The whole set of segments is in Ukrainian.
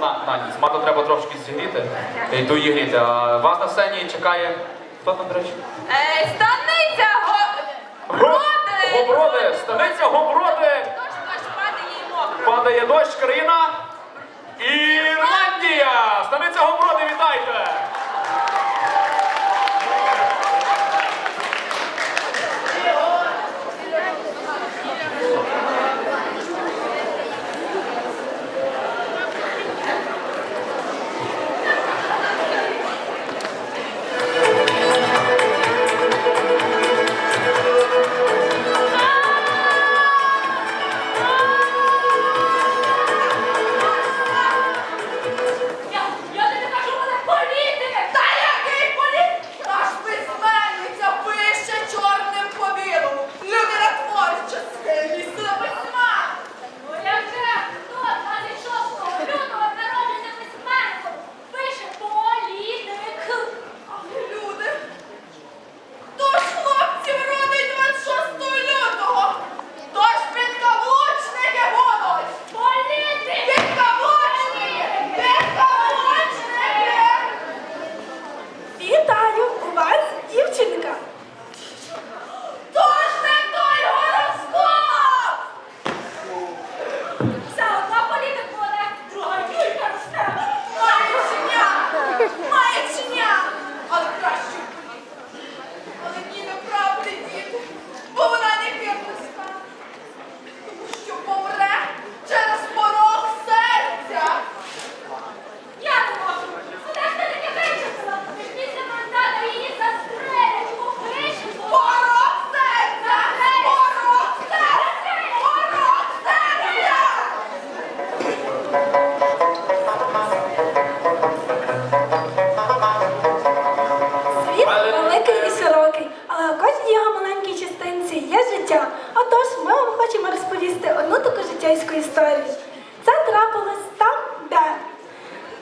на, на ніс. Мату треба трошки зігріти, і ту її гріти. А вас на сцені чекає. Хто там, до речі? Е, станиця го... Броди! Гоброди! Станиця Гоброди! Дощ, дощ, падає і мокро. Падає дощ, країна. Ірландія! Станиця Гоброди, Світ великий і широкий, але у кожній його маленькій частинці є життя. Отож, ми вам хочемо розповісти одну таку життєйську історію. Це трапилось там, де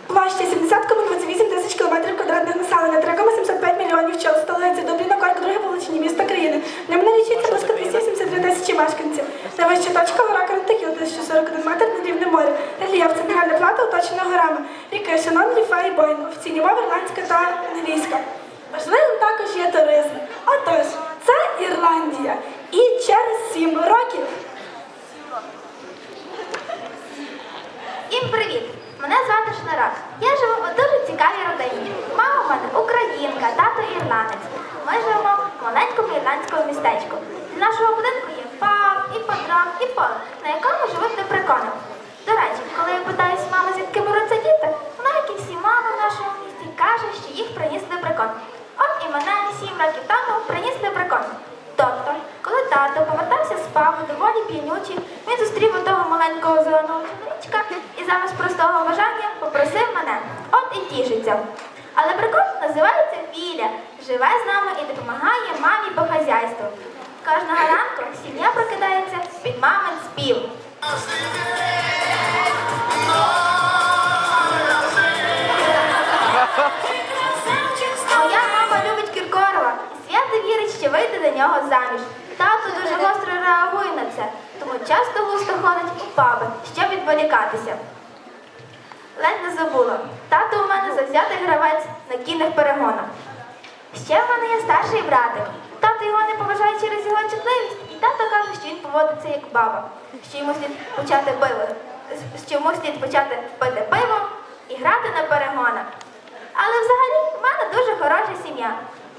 площа 70,28 тисяч кілометрів квадратних населення, 3,75 мільйонів чол, столиця, Дубліна, Корк, друге величині місто країни. В ньому налічується близько 283 тисячі мешканців. Найвища точка гора Карантакіл, 1041 метр над рівнем моря. Рельєф центральна плата оточена горами. Ріки Шанон, Ліфа і Бойн. Офіційні мови ірландська та англійська. Важливим також є туризм. Отож, це Ірландія. І через сім років Всім привіт! Мене звати Шнарак. Я живу у дуже цікавій родині. Мама в мене українка, тато ірландець. Ми живемо в маленькому ірландському містечку. Для нашого будинку є паб, і подрам, і поле, на якому живуть з доволі п'янючий, він зустрів отого маленького зеленого чоловічка і замість простого бажання попросив мене. От і тішиться. Але прикол називається Філя. Живе з нами і допомагає мамі по хазяйству. Кожного ранку сім'я прокидається під мамин спів. Моя мама любить Кіркорова і свято вірить, що вийде до нього заміж. Тато дуже гостро реагує на це, тому часто густо ходить у паби, щоб відволікатися. Ледь не забула. Тато у мене завзятий гравець на кінних перегонах. Ще в мене є старший братик. Тато його не поважає через його чутливість, і тато каже, що він поводиться як баба, що йому слід почати пиво, що йому слід почати пити пиво і грати на перегонах. Але взагалі в мене дуже хороша сім'я.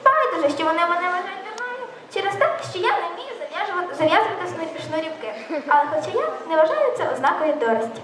Байдуже, що вони мене вважають дурною через те, що я не вмію зав'язувати, зав'язувати шну- шнурівки. Але хоча я не вважаю це ознакою дурості.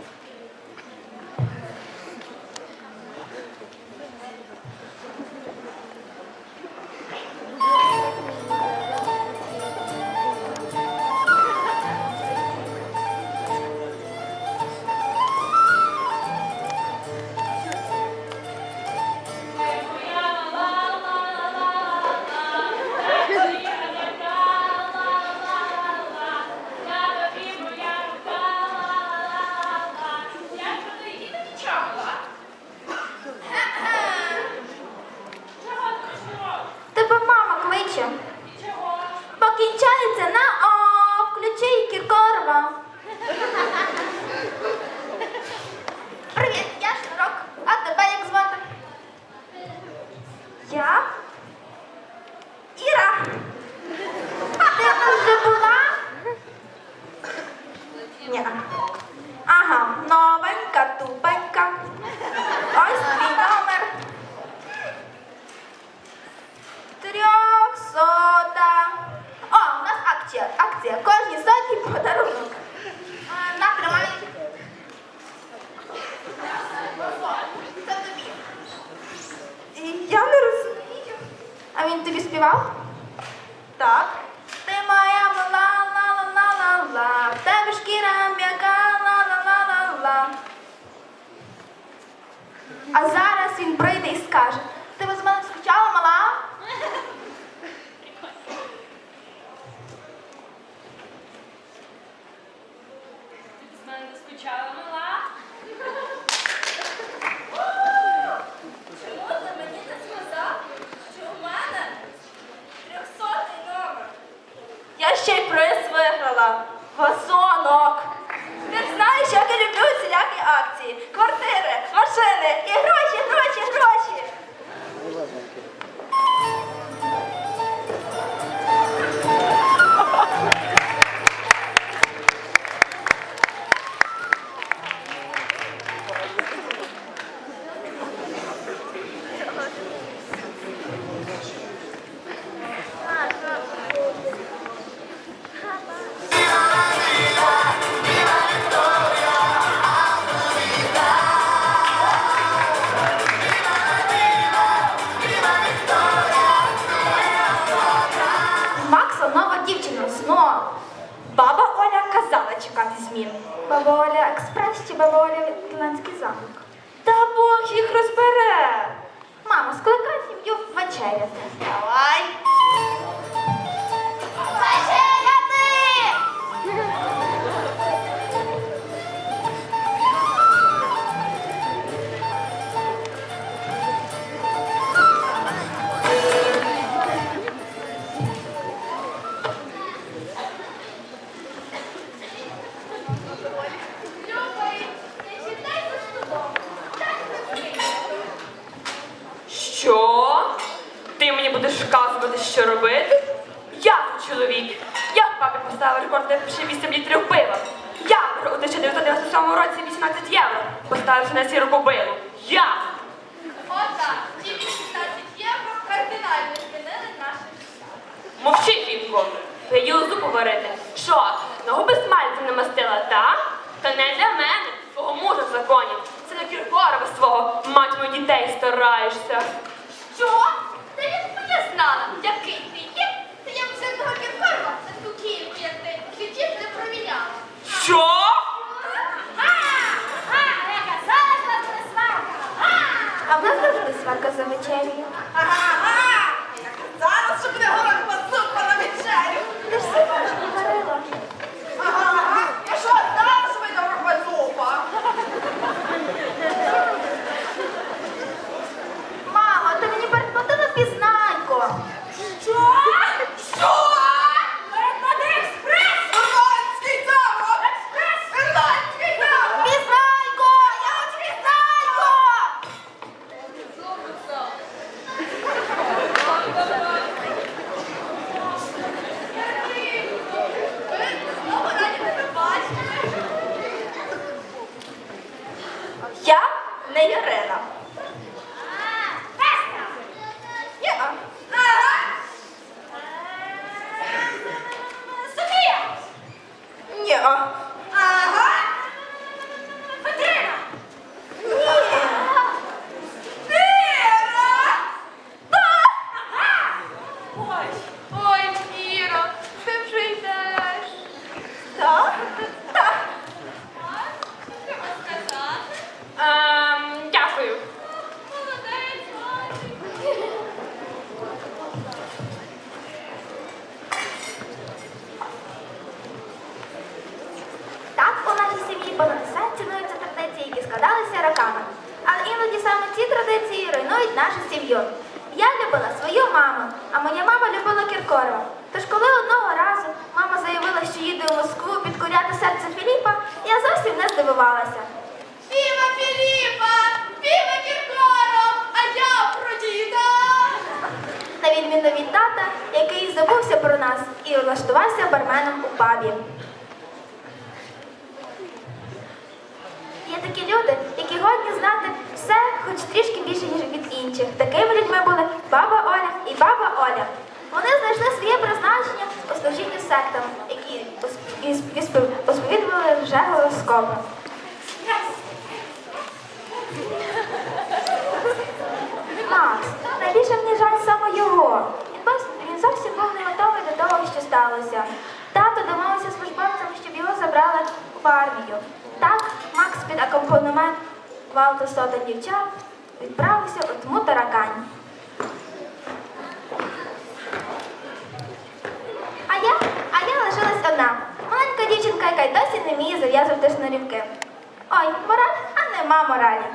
А зараз він прийде і скаже: що робити? Я тут чоловік. Я папі поставив рекорд ще 8 літрів пива. Я у 1997 році 18 євро, поставивши на сіру кобилу. Я! Отак, ті 18 євро кардинально змінили наше життя. Мовчи, жінко. Я їла зупу варити. Що, ногу без смальцем намастила, та? Та не для мене, твого мужа в законі. Це на Кіркорова свого мать моїх дітей стараєшся. Що? Знала, який ти є, то я б все того Кіркорова за ту кільку, як ти життів не проміняла. Що? А, а, я казала, що це не сварка. А! А в нас завжди сварка за вечерю. Ага! Не Ярина. Ага. Ага. Софія! Ні. Ага. Петрина! Іра! Ой, ой, Іро, ти вже йдеш. Так? Так. Що треба сказати? Ем, дякую. Молодець, молодець. Так у нашій сім'ї понад все цінуються традиції, які роками. Але іноді саме ці традиції руйнують нашу сім'ю. Я любила свою маму, а моя мама любила Кіркорова. Тож коли одного разу мама заявила, що їде у Москву підкоряти серце Філіпа, я зовсім не здивувалася. Фіма Філіпа! Фіма Кіркоров! А я Афродіта! На відміну від тата, який забувся про нас і влаштувався барменом у пабі. Є такі люди, які годні знати все, хоч трішки більше, ніж від інших. Такими людьми були баба Оля і баба Оля. Вони знайшли своє призначення у служінні сектам, які розповідували вже гороскопи. Макс, найбільше мені жаль саме його. Він, зовсім був не готовий до того, що сталося. Тато домовився з службовцями, щоб його забрали в армію. Так, Макс під акомпанемент гвалту сота дівчат відправився у тму таракань. А я, а я лишилась одна. Маленька дівчинка, яка й досі не вміє зав'язувати шнурівки. Ой, мораль, а нема моралі.